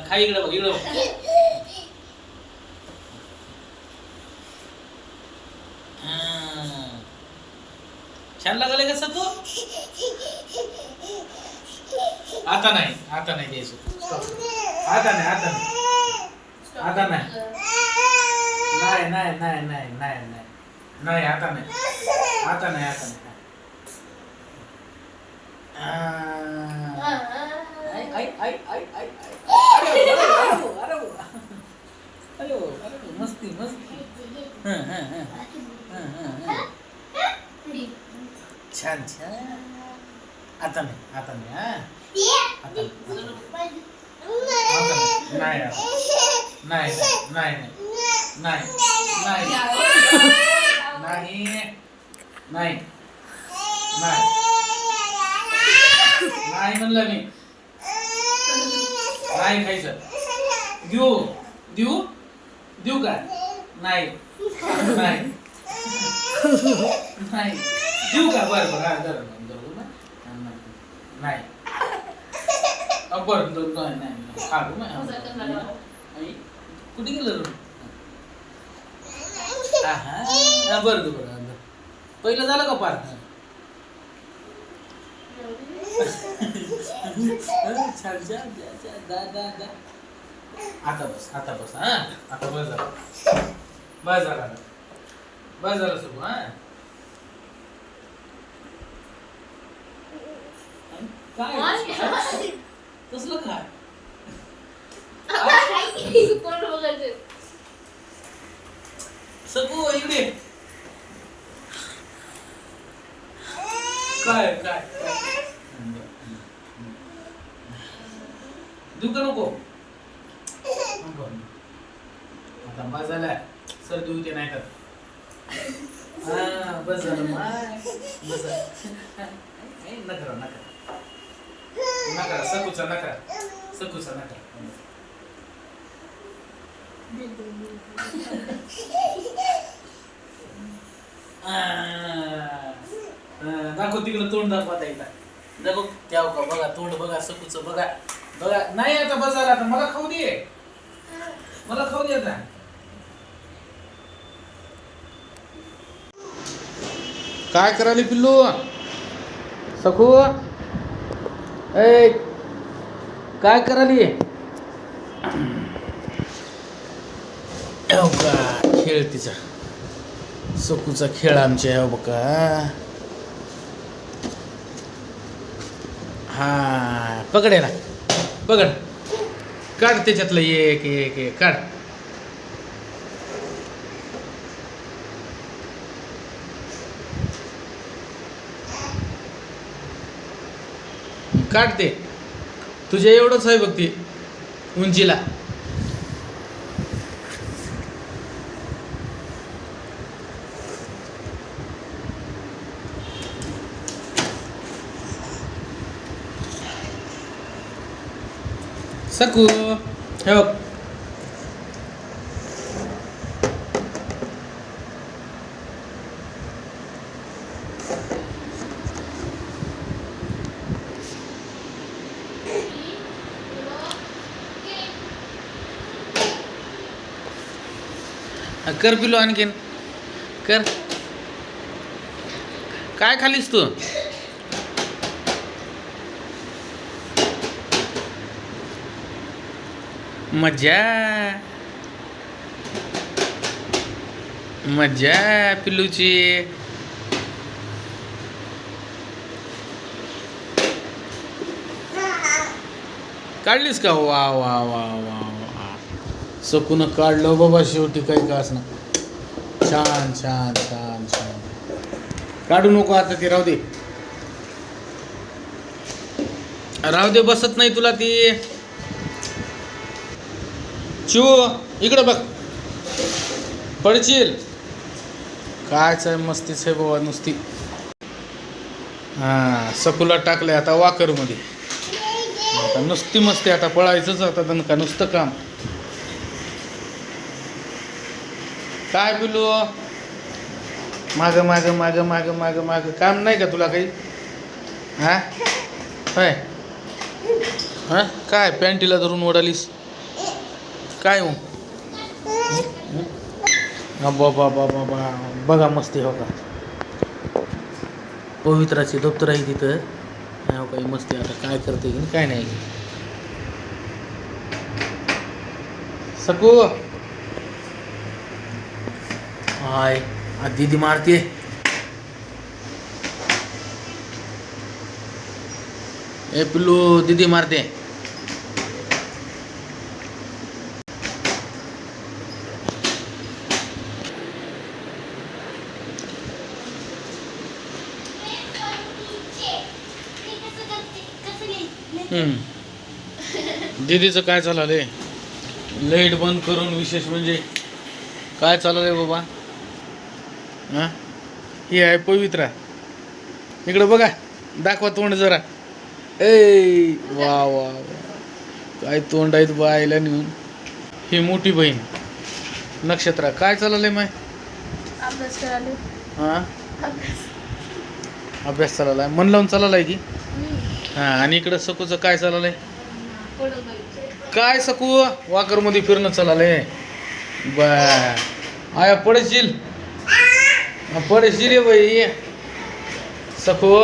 खाई इकडे बघ इकडे छान लागले कसं तू आता नाही आता नाही द्यायचं आता नाही आता नाही आता नाही नाही नाही नाही नाही नाही नाही नाही आता नाही आता नाही आता नाही आई आई आई आई अरे अरे अरे अरे मस्ती. मस्ती छान छान. आता नाही आता नाही हां. आता नाही, नाही. नाही नाही. आता. नाही नाही. नाही नाही. नाही नाही. नाही. नाही म्हणलं मी. काय खायचं? देऊ. देऊ? देऊ का नाही. नाही. नाही. देऊ का? बरं बरं. नाही. बरं नाही कुठे गेलं हा बरं बरं पहिलं झालं का पार्टनर आता बस आता बस हा? आता बस झालं. बस झाला बस झालं सुरू हा? काय कसलं काय सगू इकडे काय काय तू का नको? आता बस झालाय सर्दी ते नाही तर हा बस झालं. माय बस झालं. ए, नकरा नकरा नकरा सकूचा नकरा सकूचा नकरा आ, आ, दाखव तिकडं तोंड दाखवा एकदा. दाखव त्या का बघा तोंड बघा सकूचं बघा. बघा नाही आता बस झाला आता. मला खाऊ दे. मला खाऊ दे आता. काय करायला पिल्लू? सखू? ए काय करायली? का खेळ तिचा. सकूचा खेळ आमच्या हो बघा. हा पकड ना बघा काढ त्याच्यातलं एक एक एक. काढ. काढते तुझ्या एवढंच आहे बघ ती उंचीला. सकू हे बघ कर पिलो आणखीन. कर. काय खालीस तू? मजा मजा पिल्लूची. काढलीस का? वा वा वा वा वा. सकून काढलं हो बाबा शेवटी काही का असणं छान छान छान छान. काढू नको आता ते राहू दे. राहू दे बसत नाही तुला ती. शिव इकडं बघ. पडशील. कायच आहे मस्तीच आहे बाबा नुसती. हां सकुला टाकले आता वाकरमध्ये. आता नुसती मस्ती आता पळायचंच आता दणका नुसतं काम. काय बोलू? माग माग माग माग माग माग. काम नाही का तुला काही? हा? होय. हा? काय पॅन्टीला धरून ओढालीस? काय हो? बाबा बाबा बा बघा मस्ती हो का? पवित्राची दप्तर आहे तिथं. नाही हो काही मस्ती. आता काय करते की काय नाही. सकू हाय आ दीदी मारते ए पिल्लू दीदी मारते. दीदीचं काय चाललंय? लाइट बंद करून विशेष म्हणजे काय चाललंय बाबा? हां? ही आहे पवित्रा. इकडं बघा दाखवा तोंड जरा. ए वा वा वा. काय तोंड आहेत बायला नेऊन. ही मोठी बहीण. नक्षत्रा काय चाललंय माय? हां? अभ्यास. अभ्यास चाललाय. मन लावून चाललाय की? हां आणि इकडं सकूचं काय चाललंय? काय सकू वाकरमध्ये फिरणं चाललंय. बा आया पडशील? पडशील रे बाई. सकू